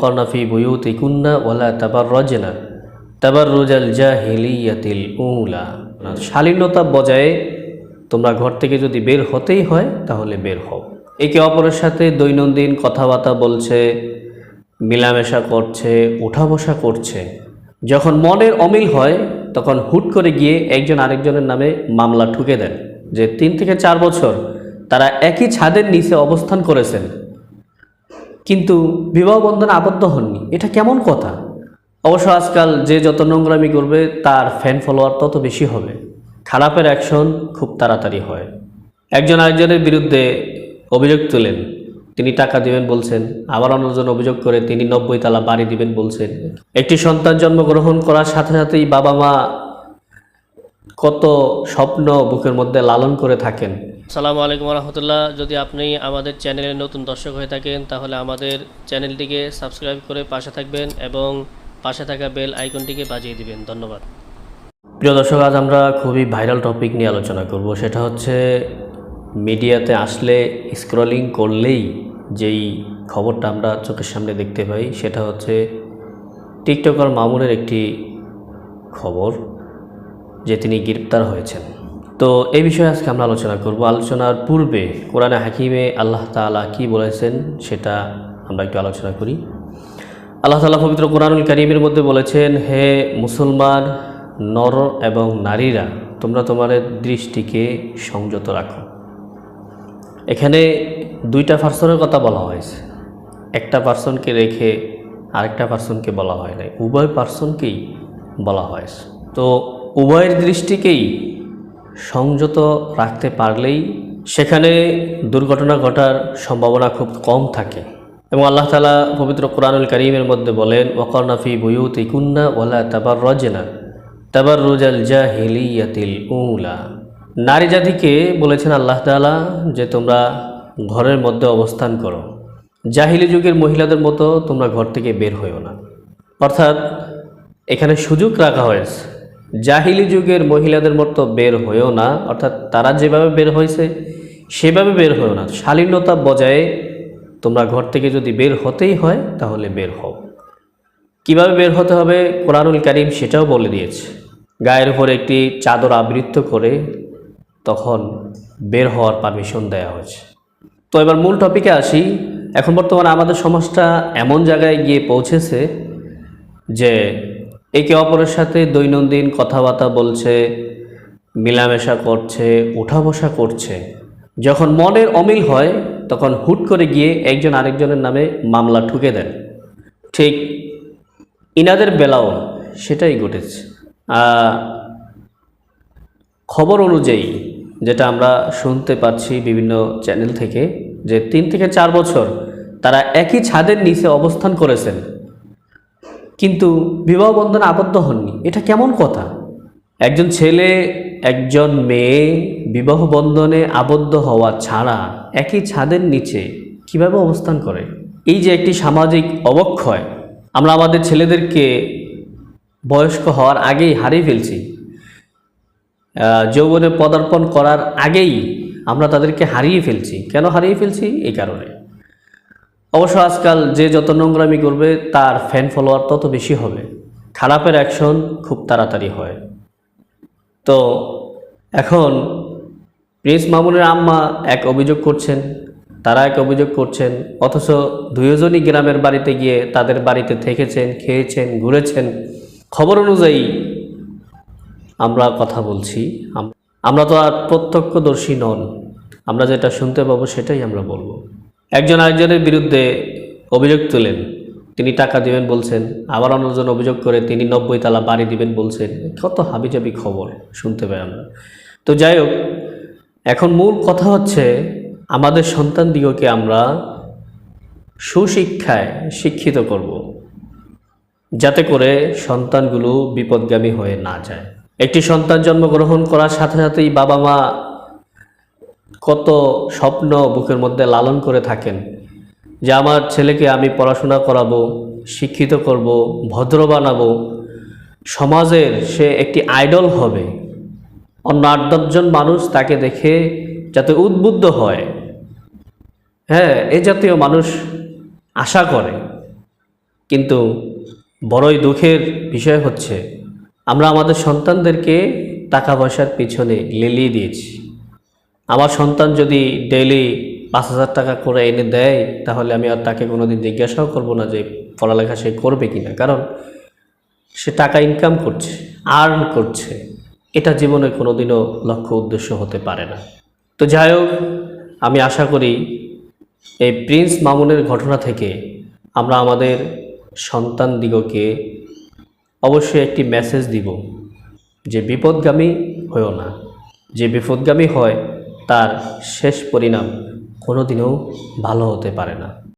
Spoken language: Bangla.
ওকর্নাফি বুয়ুতি কুন্না ওলা তাবার রজনা তাবার রোজাল জাহিলিয়াতিল উলা। শালীনতা বজায় তোমরা ঘর থেকে যদি বের হতেই হয়, তাহলে বের হও। একে অপরের সাথে দৈনন্দিন কথাবার্তা বলছে, মেলামেশা করছে ওঠা বসা করছে। যখন মনের অমিল হয়, তখন হুট করে গিয়ে একজন আরেকজনের নামে মামলা ঠুকে দেন, যে তিন থেকে চার বছর তারা একই ছাদের নিচে অবস্থান করেছেন। কিন্তু বিবাহ বন্ধনে আবদ্ধ হননি। এটা কেমন কথা? অবশ্য আজকাল যে যত নোংরামি করবে, তার ফ্যান ফলোয়ার তত বেশি হবে। খারাপের অ্যাকশন খুব তাড়াতাড়ি হয়। একজন আরেকজনের বিরুদ্ধে অভিযোগ তোলেন। তিনি টাকা দিবেন বলছেন, আবার অন্যজন অভিযোগ করে তিনি নব্বই তালা বাড়ি দিবেন বলছেন। একটি সন্তান জন্মগ্রহণ করার সাথে সাথেই বাবা মা কত স্বপ্ন বুকের মধ্যে লালন করে থাকেন। সালামু আলাইকুম রহমতুল্লাহ। যদি আপনি আমাদের চ্যানেলের নতুন দর্শক হয়ে থাকেন, তাহলে আমাদের চ্যানেলটিকে সাবস্ক্রাইব করে পাশে থাকবেন এবং পাশে থাকা বেল আইকনটিকে বাজিয়ে দিবেন। ধন্যবাদ। প্রিয় দর্শক, আজ আমরা খুবই ভাইরাল টপিক নিয়ে আলোচনা করব। সেটা হচ্ছে, মিডিয়াতে আসলে স্ক্রলিং করলেই যেই খবরটা আমরা চোখের সামনে দেখতে পাই, সেটা হচ্ছে টিকটকার মামুনের একটি খবর, যে তিনি গ্রেপ্তার হয়েছেন। তো এই বিষয়ে আজকে আমরা আলোচনা করব। আলোচনার পূর্বে কোরআনে হাকিমে আল্লাহ তাআলা কি বলেছেন সেটা আমরা একটু আলোচনা করি। আল্লাহ তাআলা পবিত্র কোরআনুল কারিমের মধ্যে বলেছেন, হে মুসলমান, নর এবং নারীরা, তোমরা তোমাদের দৃষ্টিকে সংযত রাখো। এখানে দুইটা পার্সনের কথা বলা হয়েছে। একটা পার্সনকে রেখে আরেকটা পার্সনকে বলা হয় নাই। উভয় পার্সনকেই বলা হয়েছে। তো উভয়ের দৃষ্টিকেই সংযত রাখতে পারলেই সেখানে দুর্ঘটনা ঘটার সম্ভাবনা খুব কম থাকে। এবং আল্লাহ তালা পবিত্র কোরআনুল করিমের মধ্যে বলেন ওকর্নাফি বুয়ুত ইকুন্না ওলা তাবার রজনা তাবার রোজাল জা জাহিলিয়াতিল উলা। নারী জাতিকে বলেছেন আল্লাহ তাআলা যে, তোমরা ঘরের মধ্যে অবস্থান করো। জাহিলি যুগের মহিলাদের মতো তোমরা ঘর থেকে বের হইও না। অর্থাৎ এখানে সুযোগ রাখা হয়েছে। জাহিলি যুগের মহিলাদের মতো বের হয়েও না, অর্থাৎ তারা যেভাবে বের হয়েছে, সেভাবে বের হয়েও না। শালীনতা বজায়ে তোমরা ঘর থেকে যদি বের হতেই হয়, তাহলে বের হও। কীভাবে বের হতে হবে? কোরআনুল কারিম সেটাও বলে দিয়েছে। গায়ের উপর একটি চাদর আবৃত্ত করে তখন বের হওয়ার পারমিশন দেওয়া হয়েছে। তো এবার মূল টপিকে আসি। এখন বর্তমানে আমাদের সমাজটা এমন জায়গায় গিয়ে পৌঁছেছে যে একে অপরের সাথে দৈনন্দিন কথাবার্তা বলছে, মেলামেশা করছে ওঠা বসা করছে। যখন মনের অমিল হয়, তখন হুট করে গিয়ে একজন আরেকজনের নামে মামলা ঠুকে দেন। ঠিক ইনাদের বেলাও সেটাই ঘটেছে। খবর অনুযায়ী, যেটা আমরা শুনতে পাচ্ছি বিভিন্ন চ্যানেল থেকে, যে তিন থেকে চার বছর তারা একই ছাদের নিচে অবস্থান করেছেন। কিন্তু বিবাহ বন্ধনে আবদ্ধ হননি। এটা কেমন কথা? একজন ছেলে, একজন মেয়ে বিবাহ বন্ধনে আবদ্ধ হওয়া ছাড়া একই ছাদের নিচে কীভাবে অবস্থান করে? এই যে একটি সামাজিক অবক্ষয়, আমরা আমাদের ছেলেদেরকে বয়স্ক হওয়ার আগেই হারিয়ে ফেলছি। যৌবনে পদার্পণ করার আগেই আমরা তাদেরকে হারিয়ে ফেলছি। কেন হারিয়ে ফেলছি? এই কারণে। অবশ্য আজকাল যে যত নোংরামি করবে, তার ফ্যান ফলোয়ার তত বেশি হবে। খারাপের অ্যাকশন খুব তাড়াতাড়ি হয়। তো এখন প্রিন্স মামুনের আম্মা এক অভিযোগ করছেন, তারা এক অভিযোগ করছেন, অথচ দুইজনই গ্রামের বাড়িতে গিয়ে তাদের বাড়িতে থেকেছেন, খেয়েছেন, ঘুরেছেন। খবর অনুযায়ী আমরা কথা বলছি। আমরা তো আর প্রত্যক্ষদর্শী নন। আমরা যেটা শুনতে পাবো সেটাই আমরা বলব। একজন আরেকজনের বিরুদ্ধে অভিযোগ তোলেন। তিনি টাকা দিবেন বলছেন, আবার অন্যজন অভিযোগ করে তিনি নব্বই তালা বাড়ি দিবেন বলছেন। কত হাবিজাবি খবর, শুনতে পাই আমরা। তো যাই হোক, এখন মূল কথা হচ্ছে, আমাদের সন্তান দিগকে আমরা সুশিক্ষায় শিক্ষিত করব। যাতে করে সন্তানগুলো বিপদগামী হয়ে না যায়। একটি সন্তান জন্মগ্রহণ করার সাথে সাথেই বাবা মা কত স্বপ্ন বুকের মধ্যে লালন করে থাকেন যে আমার ছেলেকে আমি পড়াশোনা করাবো, শিক্ষিত করব, ভদ্র বানাবো। সমাজের সে একটি আইডল হবে। অন্য আট দশজন মানুষ তাকে দেখে যাতে উদ্বুদ্ধ হয়। হ্যাঁ এ জাতীয় মানুষ আশা করে। কিন্তু বড়ই দুঃখের বিষয় হচ্ছে, আমরা আমাদের সন্তানদেরকে টাকা পয়সার পিছনে লেলিয়ে দিয়েছি। আমার সন্তান যদি ডেইলি পাঁচ হাজার টাকা করে এনে দেয়, তাহলে আমি আর তাকে কোনোদিন জিজ্ঞাসাও করব না যে পড়ালেখা সে করবে কিনা। কারণ সে টাকা ইনকাম করছে আর্ন করছে। এটা জীবনে কোনোদিনও লক্ষ্য উদ্দেশ্য হতে পারে না। তো যাই হোক, আমি আশা করি এই প্রিন্স মামুনের ঘটনা থেকে আমরা আমাদের সন্তানদিগকে অবশ্যই একটি মেসেজ দিব যে, বিপদগামী হয়েও না। যে বিপদগামী হয় তার শেষ পরিণাম কোনোদিনও ভালো হতে পারে না।